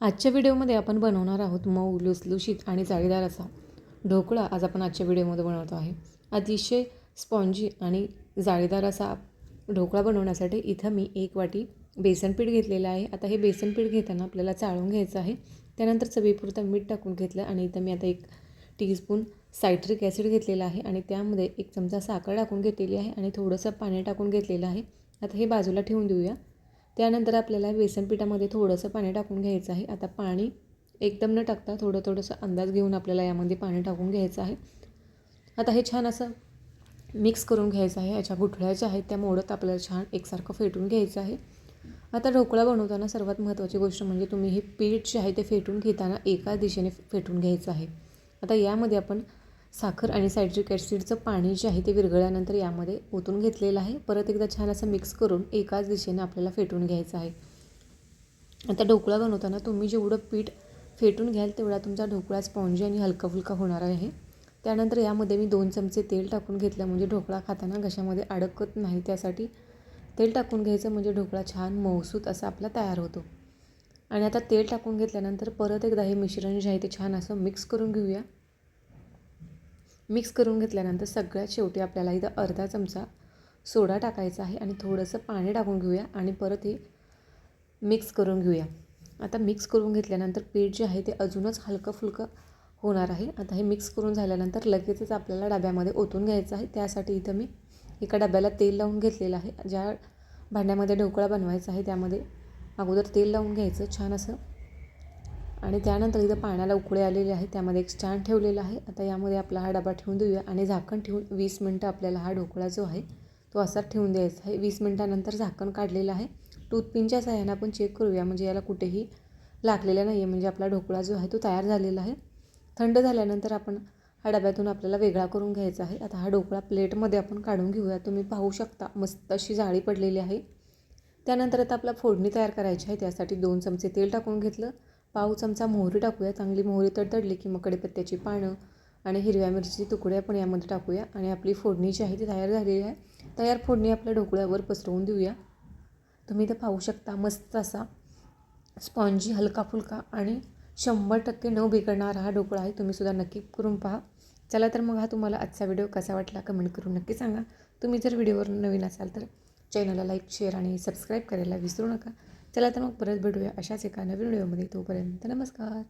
आजच्या व्हिडिओमध्ये आपण बनवणार आहोत मऊ लुसलुशीत आणि जाळीदार असा ढोकळा. आज आपण आजच्या व्हिडिओमध्ये बनवतो आहे. अतिशय स्पॉन्जी आणि जाळीदार असा ढोकळा बनवण्यासाठी इथं मी एक वाटी बेसनपीठ घेतलेलं आहे. आता हे बेसन पीठ घेताना आपल्याला चाळून घ्यायचं आहे. त्यानंतर चवीपुरतं मीठ टाकून घेतलं आणि इथं मी आता एक टीस्पून सायट्रिक ॲसिड घेतलेलं आहे आणि त्यामध्ये एक चमचा साखर टाकून घेतलेली आहे आणि थोडंसं पाणी टाकून घेतलेलं आहे. आता हे बाजूला ठेवून देऊया. त्यानंतर आपल्याला बेसन पिठामध्ये थोडंसं पाणी टाकून घ्यायचं आहे. आता पाणी एकदम न टाकता थोडं थोडंसं अंदाज घेऊन आपल्याला यामध्ये पाणी टाकून घ्यायचं आहे. आता हे छान असं मिक्स करून घ्यायचं आहे. याच्या गुठळ्या ज्या आहेत त्या मोडत आपल्याला छान एकसारखं फेटून घ्यायचं आहे. आता ढोकळा बनवताना सर्वात महत्त्वाची गोष्ट म्हणजे तुम्ही हे पीठ जे आहे ते फेटून घेताना एका दिशेने फेटून घ्यायचं आहे. आता यामध्ये आपण साखर आणि सायट्रिक ॲसिडचं पाणी जे आहे ते विरघळल्यानंतर यामध्ये ओतून घेतलेलं आहे. परत एकदा छान असं मिक्स करून एकाच दिशेने आपल्याला फेटून घ्यायचं आहे. आता ढोकळा बनवताना तुम्ही जेवढं पीठ फेटून घ्याल तेवढा तुमचा ढोकळा स्पॉन्जी आणि हलका फुलका होणार आहे. त्यानंतर यामध्ये मी दोन चमचे तेल टाकून घेतलं म्हणजे ढोकळा खाताना घशामध्ये अडकत नाही. त्यासाठी तेल टाकून घ्यायचं म्हणजे ढोकळा छान मौसूत असा आपला तयार होतो. आणि आता तेल टाकून घेतल्यानंतर परत एकदा हे मिश्रण जे आहे ते छान असं मिक्स करून घेऊया. मिक्स करून घेतल्यानंतर सगळ्यात शेवटी आपल्याला इथं अर्धा चमचा सोडा टाकायचा आहे आणि थोडंसं पाणी टाकून घेऊया आणि परत हे मिक्स करून घेऊया. आता मिक्स करून घेतल्यानंतर पीठ जे आहे ते अजूनच हलकं फुलकं होणार आहे. आता हे मिक्स करून झाल्यानंतर लगेचच आपल्याला डब्यामध्ये ओतून घ्यायचं आहे. त्यासाठी इथं मी एका डब्याला तेल लावून घेतलेलं आहे. ज्या भांड्यामध्ये ढोकळा बनवायचा आहे त्यामध्ये अगोदर तेल लावून घ्यायचं. छान असं आणि त्यानंतर इथं पाण्याला उकळे आलेले आहे त्यामध्ये एक स्टँड ठेवलेला आहे. आता यामध्ये आपला हा डबा ठेवून देऊया आणि झाकण ठेवून वीस मिनटं आपल्याला हा ढोकळा जो आहे तो असाच ठेवून द्यायचा आहे. वीस मिनटानंतर झाकण काढलेलं आहे. टूथपिनच्या सहाय्याने आपण चेक करूया. म्हणजे याला कुठेही लागलेला नाही आहे म्हणजे आपला ढोकळा जो आहे तो तयार झालेला आहे. थंड झाल्यानंतर आपण हा डब्यातून आपल्याला वेगळा करून घ्यायचा आहे. आता हा ढोकळा प्लेटमध्ये आपण काढून घेऊया. तुम्ही पाहू शकता मस्त अशी जाळी पडलेली आहे. त्यानंतर आता आपला फोडणी तयार करायची आहे. त्यासाठी दोन चमचे तेल टाकून घेतलं. पाव चमचा मोहरी टाकूया. चांगली मोहरी तडतडली की मग कढीपत्त्याची पानं आणि हिरव्या मिरचीचे तुकडे आपण यामध्ये टाकूया. आणि आपली फोडणी जी आहे ती तयार झालेली आहे. तयार फोडणी आपल्या ढोकळ्यावर पसरवून देऊया. तुम्ही इथं पाहू शकता मस्त असा स्पॉन्जी हलका फुलका आणि शंभर टक्के न बिघडणारा हा ढोकळा आहे. तुम्हीसुद्धा नक्की करून पहा. चला तर मग हा तुम्हाला आजचा व्हिडिओ कसा वाटला कमेंट करून नक्की सांगा. तुम्ही जर व्हिडिओवर नवीन असाल तर चॅनलला लाईक शेअर आणि सबस्क्राईब करायला विसरू नका. चला तर मग परत भेटूया अशाच एका नवीन व्हिडिओमध्ये. तोपर्यंत नमस्कार.